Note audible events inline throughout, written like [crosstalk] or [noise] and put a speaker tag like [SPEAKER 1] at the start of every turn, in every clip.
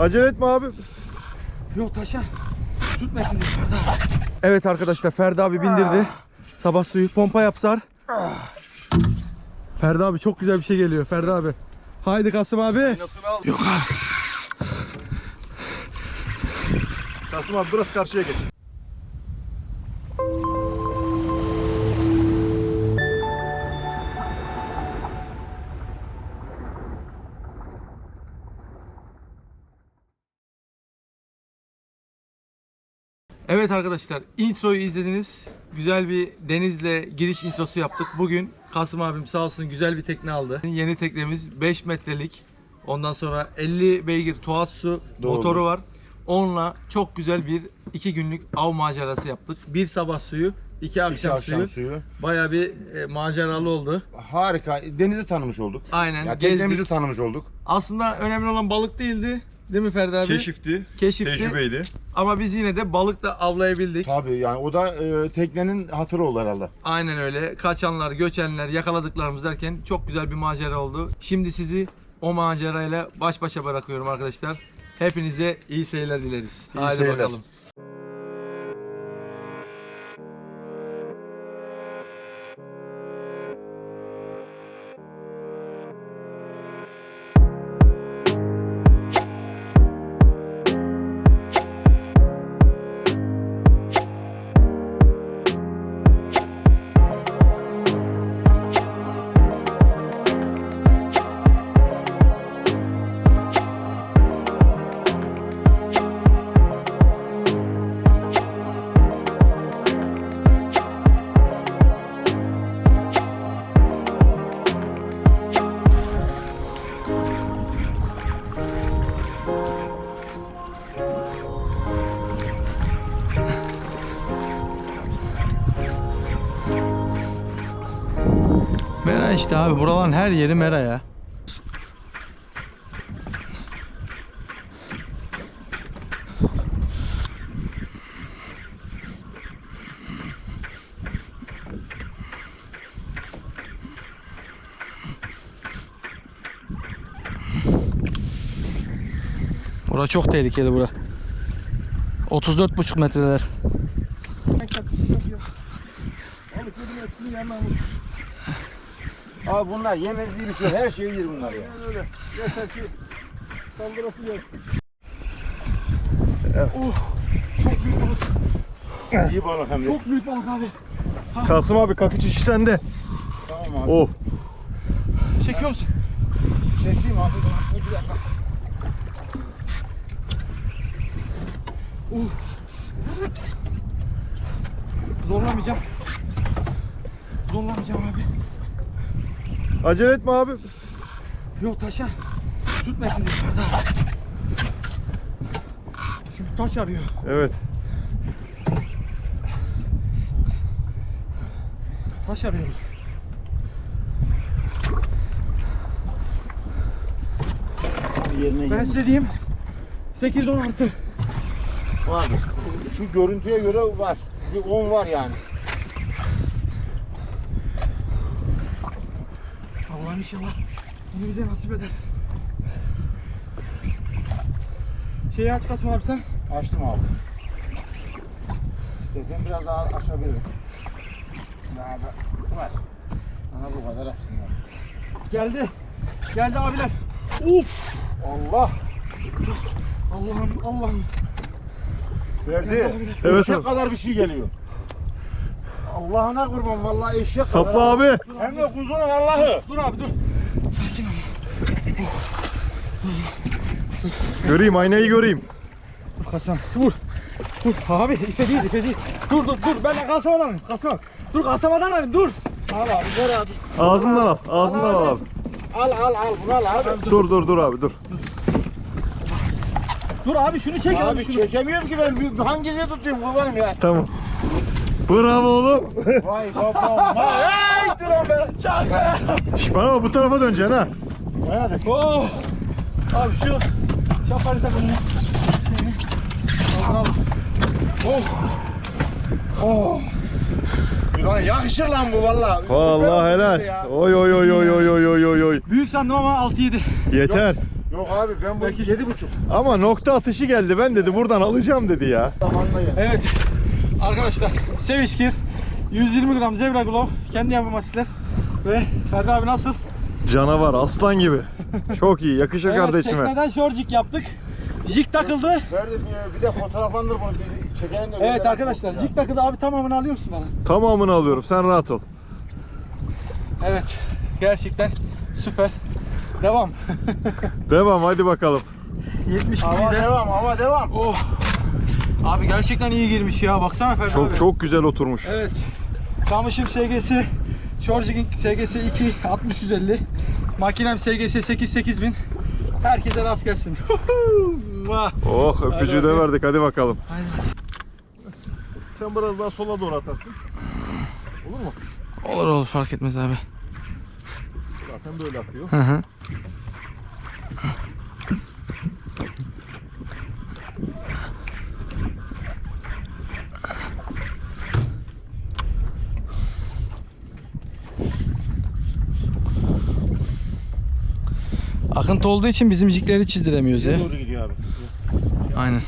[SPEAKER 1] Acele etme abi.
[SPEAKER 2] Yok taşa. Sürtmesin diye Ferdi abi.
[SPEAKER 1] Evet arkadaşlar Ferdi abi bindirdi. Sabah suyu pompa yapsar. Ferdi abi çok güzel bir şey geliyor Ferdi abi. Haydi Kasım abi.
[SPEAKER 3] Nasıl al?
[SPEAKER 2] Yok abi.
[SPEAKER 3] Kasım abi biraz karşıya geç.
[SPEAKER 1] Evet arkadaşlar introyu izlediniz. Güzel bir denizle giriş introsu yaptık. Bugün Kasım abim sağ olsun güzel bir tekne aldı. Yeni teknemiz 5 metrelik. Ondan sonra 50 beygir Tohatsu
[SPEAKER 3] Doğru.
[SPEAKER 1] motoru var. Onunla çok güzel bir 2 günlük av macerası yaptık. Bir sabah suyu, iki akşam,
[SPEAKER 3] akşam
[SPEAKER 1] suyu.
[SPEAKER 3] suyu.
[SPEAKER 1] Bayağı bir e, maceralı oldu.
[SPEAKER 3] Harika. Denizi tanımış olduk.
[SPEAKER 1] Aynen
[SPEAKER 3] Ya
[SPEAKER 1] gezdik.
[SPEAKER 3] teknemizi tanımış olduk.
[SPEAKER 1] Aslında önemli olan balık değildi. Değil mi Ferdi abi?
[SPEAKER 4] Keşifti,
[SPEAKER 1] Keşifti.
[SPEAKER 4] tecrübeydi.
[SPEAKER 1] Ama biz yine de balık da avlayabildik.
[SPEAKER 3] Tabii yani o da e, teknenin hatırı oldu herhalde.
[SPEAKER 1] Aynen öyle. Kaçanlar, göçenler, yakaladıklarımız derken çok güzel bir macera oldu. Şimdi sizi o macerayla baş başa bırakıyorum arkadaşlar. Hepinize iyi seyirler dileriz.
[SPEAKER 3] İyi
[SPEAKER 1] Haydi
[SPEAKER 3] seyirler.
[SPEAKER 1] bakalım. İşte abi. Buraların her yeri mera ya. Bura çok tehlikeli bura. 34,5 metreler.
[SPEAKER 2] Balık yedim hepsini yanmamış.
[SPEAKER 3] Abi bunlar yemezliği bir şey. Her şeyi yer bunlar ya.
[SPEAKER 2] Öyle. Yeter ki saldırası gelsin. Oh. Çok büyük balık.
[SPEAKER 3] İyi balık hem de.
[SPEAKER 2] Çok büyük balık abi.
[SPEAKER 1] Kasım abi kakıç işi sende.
[SPEAKER 3] Tamam abi.
[SPEAKER 1] Oh.
[SPEAKER 2] Çekiyor musun?
[SPEAKER 3] Çekeyim abi. Bir dakika.
[SPEAKER 2] Zorlamayacağım. Zorlamayacağım abi.
[SPEAKER 1] Acele etme abi.
[SPEAKER 2] Yok taşa. Ferdi abi. Çünkü taş arıyor.
[SPEAKER 1] Evet.
[SPEAKER 2] Taş arıyor.
[SPEAKER 3] Yerine
[SPEAKER 2] Ben size diyeyim. 8-10 artı.
[SPEAKER 3] Vardır. Şu görüntüye göre var. Bir 10 var yani.
[SPEAKER 2] Allah'ım inşallah bunu bize nasip eder. Şeyi aç Kasım abi sen.
[SPEAKER 3] Açtım abi. İstersen biraz daha açabilirim. Daha da var. Aha bu kadar açtım ya.
[SPEAKER 2] Geldi. Geldi abiler. Uf.
[SPEAKER 3] Allah!
[SPEAKER 2] Allah'ım Allah'ım.
[SPEAKER 3] Verdi.
[SPEAKER 1] Evet abi.
[SPEAKER 3] kadar bir şey geliyor. Allah'ına kurban vallahi eşek
[SPEAKER 1] Sapla
[SPEAKER 3] kadar.
[SPEAKER 1] abi.
[SPEAKER 3] Hem de kuzunun Allah'ı.
[SPEAKER 2] Dur abi dur. Sakin ol.
[SPEAKER 1] Göreyim aynayı göreyim.
[SPEAKER 2] Dur Kasım. Dur. Dur abi ipe değil ipe değil. Dur dur dur ben de kasamadan alayım. Kasım. Dur kasamadan alayım dur.
[SPEAKER 3] Al abi ver abi.
[SPEAKER 1] Ağzından al. Ağzından al abi.
[SPEAKER 3] Al al al bunu al abi.
[SPEAKER 1] Dur dur dur abi dur.
[SPEAKER 2] Dur abi şunu çek abi,
[SPEAKER 3] Abi
[SPEAKER 2] şunu.
[SPEAKER 3] çekemiyorum ki ben hangisini tutayım kurbanım ya.
[SPEAKER 1] Tamam. Bravo oğlum.
[SPEAKER 3] Vay babam. Hey dur abi. Çakma.
[SPEAKER 1] Şş, bana bak bu tarafa döneceksin ha.
[SPEAKER 3] Da
[SPEAKER 2] Oh. Abi şu çapari takımını. Al al. Oh. Oh.
[SPEAKER 3] Ulan yakışır lan bu valla.
[SPEAKER 1] Vallahi helal. Oy oy oy oy oy oy oy oy oy.
[SPEAKER 2] Büyük sandım ama 6-7.
[SPEAKER 1] Yeter.
[SPEAKER 3] Yok abi ben bu
[SPEAKER 1] Belki-
[SPEAKER 3] yedi buçuk.
[SPEAKER 4] Ama nokta atışı geldi. Ben dedi buradan alacağım dedi ya.
[SPEAKER 3] Zamanla gel.
[SPEAKER 1] Evet arkadaşlar Sevişkir 120 gram zebra glow kendi yapım asitler ve Ferdi abi nasıl?
[SPEAKER 4] Canavar aslan gibi. [laughs] Çok iyi. Yakışır
[SPEAKER 1] Evet
[SPEAKER 4] kardeşime.
[SPEAKER 1] tekneden short jig yaptık. Jig takıldı.
[SPEAKER 3] Ferdi bir, de fotoğraflandır bunu bir çekelim de.
[SPEAKER 1] Evet arkadaşlar jig takıldı abi tamamını alıyor musun bana?
[SPEAKER 4] Tamamını alıyorum. Sen rahat ol.
[SPEAKER 1] Evet gerçekten süper. Devam.
[SPEAKER 4] Devam hadi bakalım. [laughs]
[SPEAKER 1] 70
[SPEAKER 3] Hava
[SPEAKER 1] de.
[SPEAKER 3] devam hava devam.
[SPEAKER 1] Oh. Abi gerçekten iyi girmiş ya baksana Ferdi
[SPEAKER 4] Çok
[SPEAKER 1] abi.
[SPEAKER 4] çok güzel oturmuş.
[SPEAKER 1] Evet. Kamışım SGS, Shortjig'in SGS 2 60 150. Makinem SGS 8 8000. Herkese rast gelsin. [laughs]
[SPEAKER 4] Oh öpücüğü
[SPEAKER 1] Hadi
[SPEAKER 4] de
[SPEAKER 1] bakayım.
[SPEAKER 4] verdik. Hadi bakalım.
[SPEAKER 1] Haydi.
[SPEAKER 4] Sen biraz daha sola doğru atarsın. Olur mu?
[SPEAKER 1] Olur olur fark etmez abi.
[SPEAKER 4] Zaten böyle akıyor.
[SPEAKER 1] Hı hı. Akıntı olduğu için bizim jikleri çizdiremiyoruz ya.
[SPEAKER 3] Doğru gidiyor abi.
[SPEAKER 1] Aynen.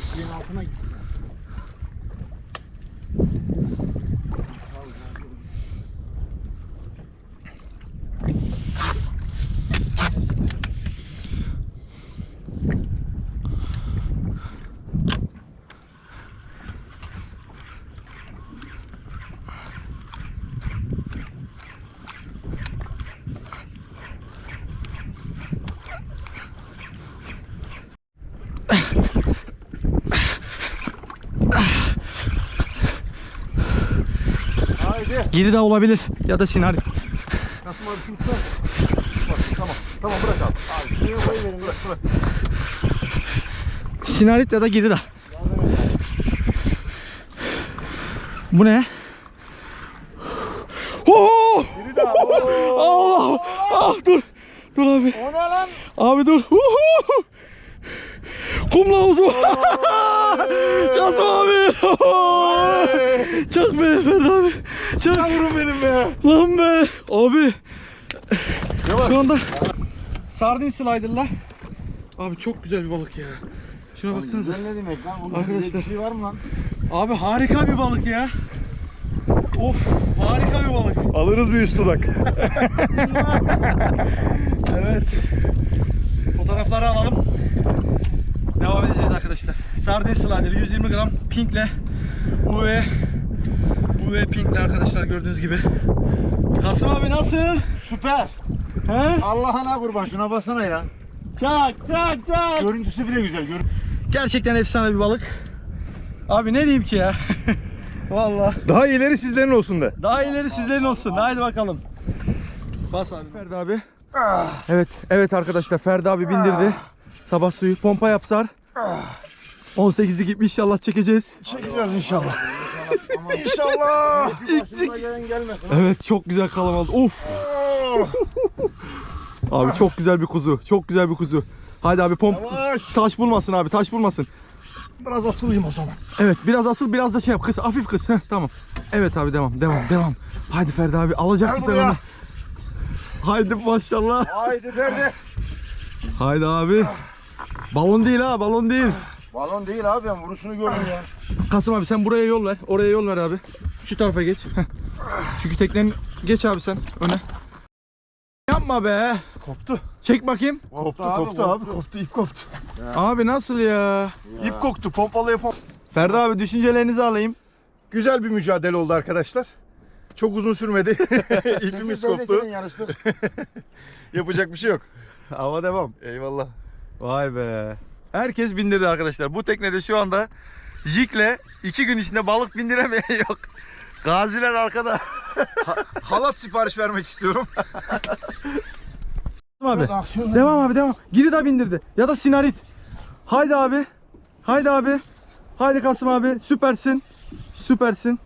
[SPEAKER 3] Suyun altına git.
[SPEAKER 4] Haydi.
[SPEAKER 1] Giri de olabilir ya da sinari.
[SPEAKER 4] Kasım abi şunu tutar. Tamam. Tamam bırak abi. Abi şunu koyuverin. Bırak bırak.
[SPEAKER 1] Sinarit ya da giri de. Bu ne?
[SPEAKER 4] Daha. Oo. [laughs]
[SPEAKER 1] Allah! Ah dur. Dur abi.
[SPEAKER 3] O ne lan?
[SPEAKER 1] Abi dur. Uhu! Kum havuzu. [laughs] Kasım abi. Çak be Ferdi abi. Çak.
[SPEAKER 4] Yavrum benim be.
[SPEAKER 1] Lan be. Abi.
[SPEAKER 4] Yavaş.
[SPEAKER 1] Şu anda sardin slider'la. Abi çok güzel bir balık ya. Şuna baksanıza.
[SPEAKER 3] Güzel ne demek lan? Bunun
[SPEAKER 1] Arkadaşlar.
[SPEAKER 3] bir şey var mı lan?
[SPEAKER 1] Abi harika bir balık ya. Of harika bir balık.
[SPEAKER 4] Alırız bir üst dudak. [laughs]
[SPEAKER 1] Evet. Fotoğrafları alalım. Devam edeceğiz arkadaşlar. Sardin slider 120 gram pinkle UV UV pinkle arkadaşlar gördüğünüz gibi. Kasım abi nasıl?
[SPEAKER 3] Süper.
[SPEAKER 1] He?
[SPEAKER 3] Allah'ına kurban şuna basana ya.
[SPEAKER 1] Çak çak çak.
[SPEAKER 3] Görüntüsü bile güzel. Görün
[SPEAKER 1] Gerçekten efsane bir balık. Abi ne diyeyim ki ya? [laughs] Vallahi.
[SPEAKER 4] Daha iyileri sizlerin olsun de.
[SPEAKER 1] Daha ileri sizlerin olsun. Haydi bakalım. Bas abi. Ferdi abi. Evet, evet arkadaşlar Ferdi abi bindirdi. Sabah suyu pompa yapsar. 18'lik ip inşallah çekeceğiz.
[SPEAKER 3] Çekeceğiz inşallah.
[SPEAKER 4] İnşallah.
[SPEAKER 3] Başımıza gelen gelmesin.
[SPEAKER 1] Evet çok güzel kalam aldı. Of. Abi çok güzel bir kuzu. Çok güzel bir kuzu. Haydi abi pomp
[SPEAKER 4] Yavaş.
[SPEAKER 1] taş bulmasın abi taş bulmasın.
[SPEAKER 3] Biraz asılayım o zaman.
[SPEAKER 1] Evet biraz asıl biraz da şey yap kız hafif kız. Heh, tamam. Evet abi devam devam devam. Haydi Ferdi abi alacaksın sen onu. Haydi maşallah.
[SPEAKER 3] Haydi Ferdi.
[SPEAKER 1] Haydi abi. Balon değil ha balon değil.
[SPEAKER 3] Balon değil abi ben vuruşunu gördüm ya.
[SPEAKER 1] Kasım abi sen buraya yol ver. Oraya yol ver abi. Şu tarafa geç. Heh. Çünkü teknenin geç abi sen öne. Yapma be.
[SPEAKER 4] Koptu.
[SPEAKER 1] Çek bakayım.
[SPEAKER 4] Koptu
[SPEAKER 3] abi,
[SPEAKER 4] koptu abi
[SPEAKER 3] koptu.
[SPEAKER 4] koptu ip koptu.
[SPEAKER 1] Abi nasıl ya?
[SPEAKER 4] İp koktu pompalıya pomp.
[SPEAKER 1] Ferdi abi düşüncelerinizi alayım.
[SPEAKER 4] Güzel bir mücadele oldu arkadaşlar. Çok uzun sürmedi. [laughs] İpimiz koptu. [laughs] Yapacak bir şey yok.
[SPEAKER 1] Hava devam.
[SPEAKER 4] Eyvallah.
[SPEAKER 1] Vay be. Herkes bindirdi arkadaşlar. Bu teknede şu anda jikle iki gün içinde balık bindiremeyen [laughs] yok. Gaziler arkada.
[SPEAKER 4] Halat sipariş vermek istiyorum.
[SPEAKER 1] abi. Devam abi devam. Giri de bindirdi. Ya da sinarit. Haydi abi. Haydi abi. Haydi Kasım abi. Süpersin. Süpersin.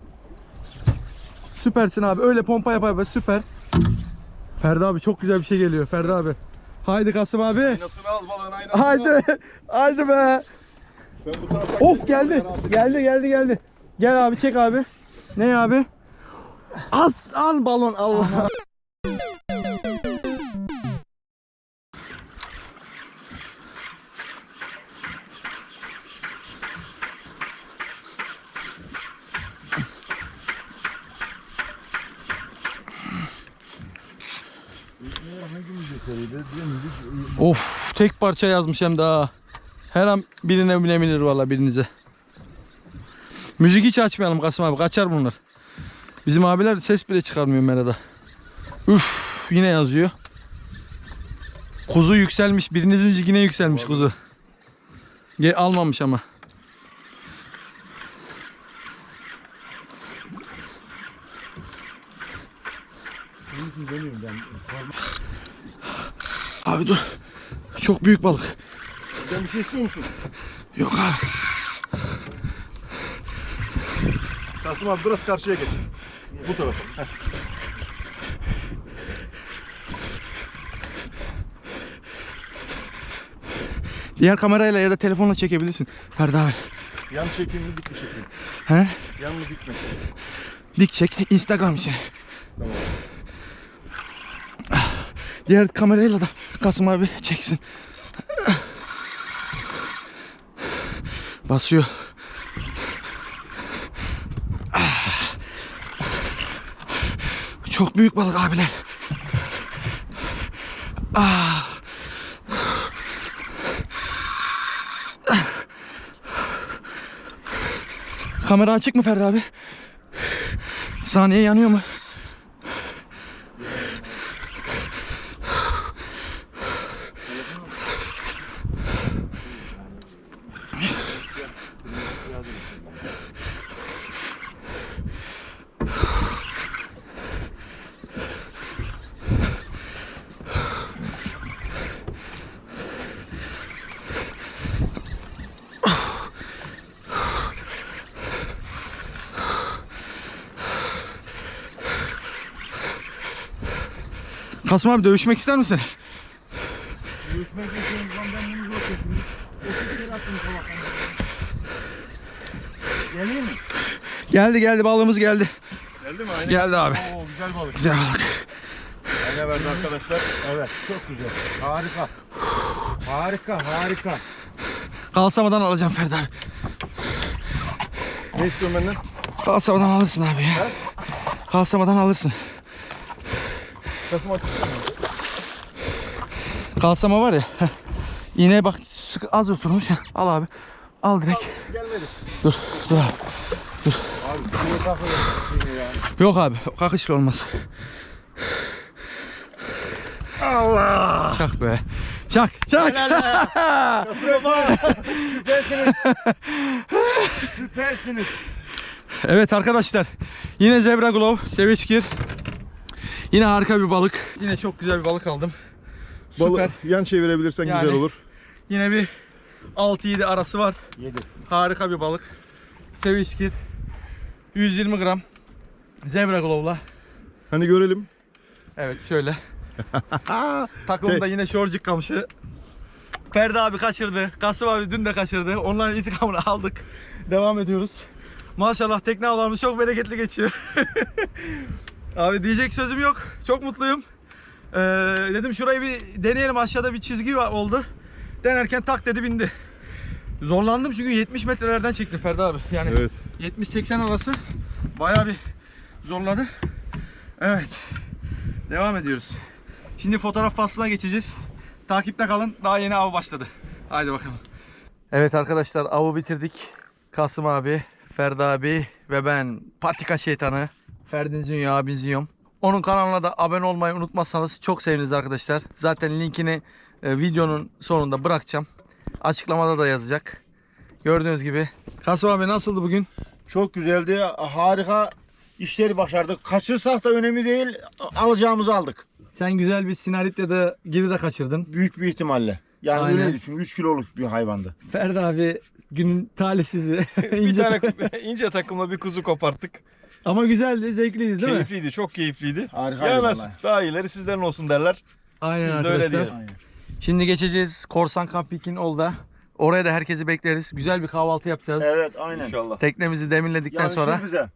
[SPEAKER 1] Süpersin abi. Öyle pompa yap abi. Süper. Ferdi abi çok güzel bir şey geliyor. Ferdi abi. Haydi Kasım abi.
[SPEAKER 4] Aynasını al balığın aynasını al.
[SPEAKER 1] Haydi. [laughs] Haydi be.
[SPEAKER 4] Ben bu tarafa
[SPEAKER 1] Of geldi. Geldi geldi geldi. Gel abi çek abi. Ne abi? Aslan balon Allah. Of tek parça yazmış hem daha. Her an birine binebilir valla birinize. Müzik hiç açmayalım Kasım abi kaçar bunlar. Bizim abiler ses bile çıkarmıyor merada. Üf yine yazıyor. Kuzu yükselmiş birinizin yine yükselmiş kuzu. Ge almamış ama. Abi dur. Çok büyük balık.
[SPEAKER 4] Sen bir şey istiyor musun?
[SPEAKER 1] Yok abi.
[SPEAKER 4] Kasım abi biraz karşıya geç. Bu tarafa. Heh.
[SPEAKER 1] Diğer kamerayla ya da telefonla çekebilirsin. Ferdi abi.
[SPEAKER 4] Yan çekim mi dik mi çekim?
[SPEAKER 1] He?
[SPEAKER 4] Yan mı dik mi?
[SPEAKER 1] Dik çek Instagram için.
[SPEAKER 4] Tamam.
[SPEAKER 1] Diğer kamerayla da Kasım abi çeksin. Basıyor. Çok büyük balık abiler. Kamera açık mı Ferdi abi? Saniye yanıyor mu? Kasım abi dövüşmek ister misin?
[SPEAKER 3] Görüşmek için ben bunu yok ettim. Eski kere attım tabaktan. Geliyor mu?
[SPEAKER 1] Geldi geldi balığımız geldi.
[SPEAKER 4] Geldi mi? Ayna.
[SPEAKER 1] Geldi abi.
[SPEAKER 4] Oo güzel balık.
[SPEAKER 1] Güzel balık.
[SPEAKER 4] Ayna verdi arkadaşlar.
[SPEAKER 3] Evet çok güzel. Harika. Harika harika.
[SPEAKER 1] Kalsamadan alacağım Ferdi abi.
[SPEAKER 4] Ne istiyorsun benden?
[SPEAKER 1] Kalsamadan alırsın abi ya. Kalsamadan alırsın.
[SPEAKER 4] Kasım abi.
[SPEAKER 1] Kalsama var ya. İğneye bak az oturmuş. Al abi. Al direkt.
[SPEAKER 4] Gelmedi.
[SPEAKER 1] Dur dur abi.
[SPEAKER 3] Abi suya takılıyor. Yine ya.
[SPEAKER 1] Yok abi kakışlı olmaz.
[SPEAKER 3] Allah.
[SPEAKER 1] Çak be. Çak çak. [laughs]
[SPEAKER 3] Süpersiniz. Süpersiniz.
[SPEAKER 1] Evet arkadaşlar. Yine zebra glove. Seviçkir. Yine harika bir balık. Yine çok güzel bir balık aldım. Süper.
[SPEAKER 4] Yan çevirebilirsen
[SPEAKER 1] Yani-
[SPEAKER 4] güzel olur.
[SPEAKER 1] Yine bir 6-7 arası var.
[SPEAKER 3] Yedi.
[SPEAKER 1] Harika bir balık. Seviçkir. 120 gram. Zebra glove'la.
[SPEAKER 4] Hani görelim.
[SPEAKER 1] Evet şöyle. [laughs] Takımda yine şorcuk kamışı. Ferdi abi kaçırdı. Kasım abi dün de kaçırdı. Onların intikamını aldık. Devam ediyoruz. Maşallah tekne avlarımız çok bereketli geçiyor. [laughs] abi diyecek sözüm yok. Çok mutluyum. Ee, dedim şurayı bir deneyelim. Aşağıda bir çizgi var- oldu. Denerken tak dedi bindi. Zorlandım çünkü 70 metrelerden çektim Ferdi abi. Yani
[SPEAKER 4] Evet.
[SPEAKER 1] 70-80 arası bayağı bir zorladı. Evet. Devam ediyoruz. Şimdi fotoğraf faslına geçeceğiz. Takipte kalın. Daha yeni av başladı. Haydi bakalım. Evet arkadaşlar avı bitirdik. Kasım abi, Ferdi abi ve ben Patika şeytanı. Ferdi Zinyo abi Zinyo'm. Onun kanalına da abone olmayı unutmazsanız çok seviniriz arkadaşlar. Zaten linkini e, videonun sonunda bırakacağım. Açıklamada da yazacak. Gördüğünüz gibi. Kasım abi nasıldı bugün?
[SPEAKER 3] Çok güzeldi. Harika işleri başardık. Kaçırsak da önemli değil. Alacağımızı aldık.
[SPEAKER 1] Sen güzel bir sinarit ya da giri de kaçırdın.
[SPEAKER 3] Büyük bir ihtimalle. Yani
[SPEAKER 1] Aynen.
[SPEAKER 3] öyleydi çünkü 3 kiloluk bir hayvandı.
[SPEAKER 1] Ferdi abi günün talihsizi. [laughs]
[SPEAKER 4] bir tane [laughs] ince takımla bir kuzu koparttık.
[SPEAKER 1] Ama güzeldi, zevkliydi değil mi?
[SPEAKER 4] keyifliydi, çok keyifliydi.
[SPEAKER 3] Harikaydı
[SPEAKER 4] Ya nasip daha iyileri sizlerin olsun derler.
[SPEAKER 1] Aynen
[SPEAKER 4] Biz de öyle
[SPEAKER 1] arkadaşlar.
[SPEAKER 4] diyelim.
[SPEAKER 1] Şimdi geçeceğiz Korsan Camping'in Olda. Oraya da herkesi bekleriz. Güzel bir kahvaltı yapacağız.
[SPEAKER 3] Evet aynen.
[SPEAKER 4] İnşallah.
[SPEAKER 1] Teknemizi demirledikten sonra.
[SPEAKER 3] bize.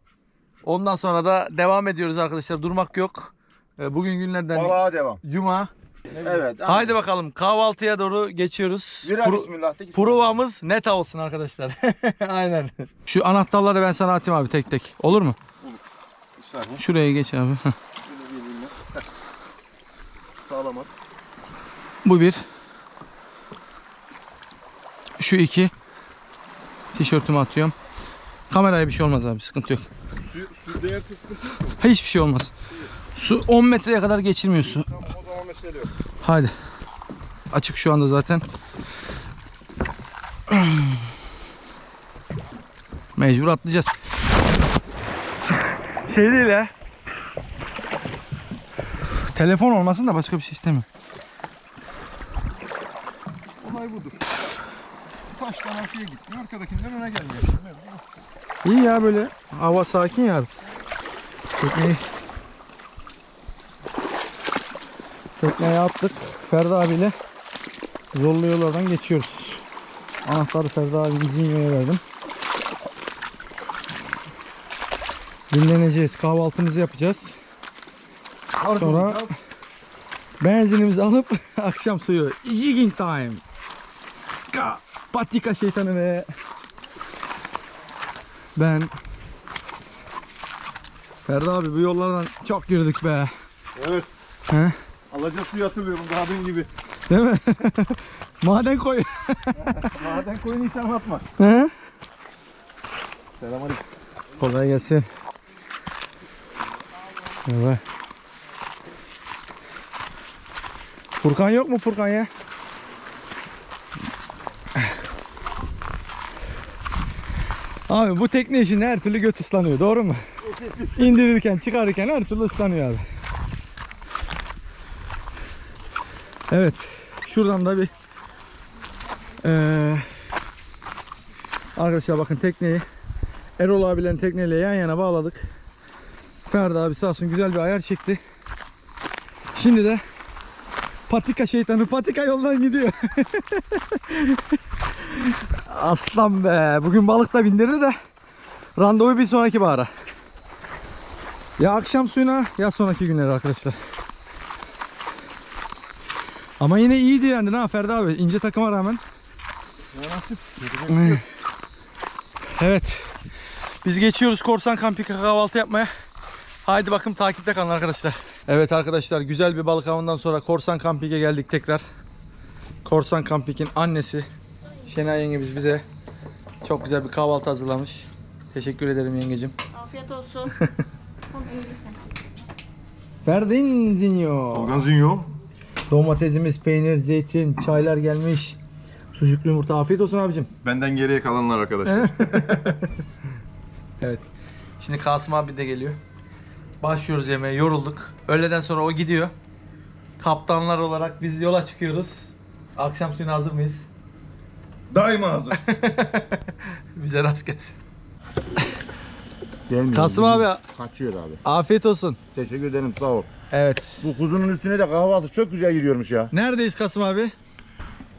[SPEAKER 1] Ondan sonra da devam ediyoruz arkadaşlar. Durmak yok. Ee, Bugün günlerden
[SPEAKER 3] Balığa devam.
[SPEAKER 1] Cuma.
[SPEAKER 3] Evet.
[SPEAKER 1] Haydi bakalım kahvaltıya doğru geçiyoruz.
[SPEAKER 3] Bira
[SPEAKER 1] Pro-
[SPEAKER 3] bismillah.
[SPEAKER 1] Provamız net olsun arkadaşlar. [laughs] Aynen. Şu anahtarları ben sana atayım abi tek tek. Olur mu?
[SPEAKER 4] Bir saniye.
[SPEAKER 1] Şuraya geç abi. [laughs]
[SPEAKER 4] Sağlam at.
[SPEAKER 1] Bu bir. Şu iki. Tişörtümü atıyorum. Kameraya bir şey olmaz abi sıkıntı yok.
[SPEAKER 4] Su, su değerse sıkıntı yok mu?
[SPEAKER 1] Hiçbir şey olmaz. Su 10 metreye kadar geçirmiyor su.
[SPEAKER 4] Tamam mesele yok.
[SPEAKER 1] Hadi. Açık şu anda zaten. Mecbur atlayacağız. Şey değil ya. Telefon olmasın da başka bir şey istemiyorum.
[SPEAKER 4] Olay budur. Taştan arkaya gitmiyor, arkadakinden öne gelmiyor.
[SPEAKER 1] İyi ya böyle. Hava sakin ya. Tekneyi Tekneye attık. Ferdi abiyle zorlu yollardan geçiyoruz. Anahtarı Ferdi abi Zinyo'ya verdim. Dinleneceğiz. Kahvaltımızı yapacağız. Sonra benzinimizi alıp [laughs] akşam suyu. Jigging time. Ka patika şeytanı ve ben Ferdi abi bu yollardan çok girdik be.
[SPEAKER 4] Evet.
[SPEAKER 1] He?
[SPEAKER 4] Alaca suyu hatırlıyorum daha dün gibi.
[SPEAKER 1] Değil mi? [laughs] Maden koy. [laughs]
[SPEAKER 4] Maden koyunu hiç anlatma.
[SPEAKER 1] He?
[SPEAKER 4] Selamünaleyküm.
[SPEAKER 1] Kolay gelsin. Evet. Furkan yok mu Furkan ya? Abi bu tekne işinde her türlü göt ıslanıyor doğru mu? İndirirken çıkarırken her türlü ıslanıyor abi. Evet. Şuradan da bir eee Arkadaşlar bakın tekneyi Erol abilerin tekneyle yan yana bağladık. Ferdi abi sağ olsun güzel bir ayar çekti. Şimdi de patika şeytanı patika yoldan gidiyor. [laughs] Aslan be. Bugün balık da bindirdi de randevu bir sonraki bahara. Ya akşam suyuna ya sonraki günler arkadaşlar. Ama yine iyiydi yani ha Ferdi abi ince takıma rağmen.
[SPEAKER 4] Ya nasip.
[SPEAKER 1] Evet. Biz geçiyoruz Korsan Kampik'e kahvaltı yapmaya. Haydi bakın takipte kalın arkadaşlar. Evet arkadaşlar güzel bir balık avından sonra Korsan Kampik'e geldik tekrar. Korsan Kampik'in annesi Şenay yengemiz bize çok güzel bir kahvaltı hazırlamış. Teşekkür ederim yengecim.
[SPEAKER 5] Afiyet olsun. [laughs]
[SPEAKER 1] Ferdin Zinyo.
[SPEAKER 4] Gazinho.
[SPEAKER 1] Domatesimiz, peynir, zeytin, çaylar gelmiş. Sucuklu yumurta afiyet olsun abicim.
[SPEAKER 4] Benden geriye kalanlar arkadaşlar. [laughs]
[SPEAKER 1] Evet. Şimdi Kasım abi de geliyor. Başlıyoruz yemeğe. Yorulduk. Öğleden sonra o gidiyor. Kaptanlar olarak biz yola çıkıyoruz. Akşam suyuna hazır mıyız?
[SPEAKER 4] Daima hazır. [laughs]
[SPEAKER 1] Bize rast gelsin.
[SPEAKER 3] Gelmiyor.
[SPEAKER 1] Kasım abi
[SPEAKER 3] Kaçıyor abi.
[SPEAKER 1] afiyet olsun.
[SPEAKER 3] Teşekkür ederim sağ ol.
[SPEAKER 1] Evet.
[SPEAKER 3] Bu kuzunun üstüne de kahvaltı çok güzel gidiyormuş ya.
[SPEAKER 1] Neredeyiz Kasım abi?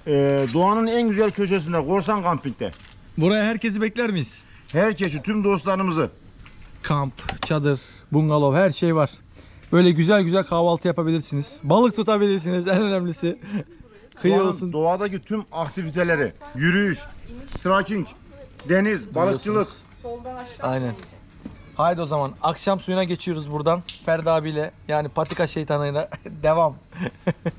[SPEAKER 3] Ee, doğanın en güzel köşesinde Korsan Kamping'de.
[SPEAKER 1] Buraya herkesi bekler miyiz?
[SPEAKER 3] Herkesi, tüm dostlarımızı
[SPEAKER 1] Kamp, çadır, bungalov her şey var. Böyle güzel güzel kahvaltı yapabilirsiniz. Balık tutabilirsiniz en önemlisi. [laughs] Kıyı
[SPEAKER 3] doğanın, doğadaki tüm aktiviteleri, yürüyüş, trekking, deniz, balıkçılık.
[SPEAKER 5] Soldan aşağı.
[SPEAKER 1] Aynen. Haydi o zaman akşam suyuna geçiyoruz buradan. Ferdi abiyle yani patika şeytanıyla [laughs] devam. [laughs]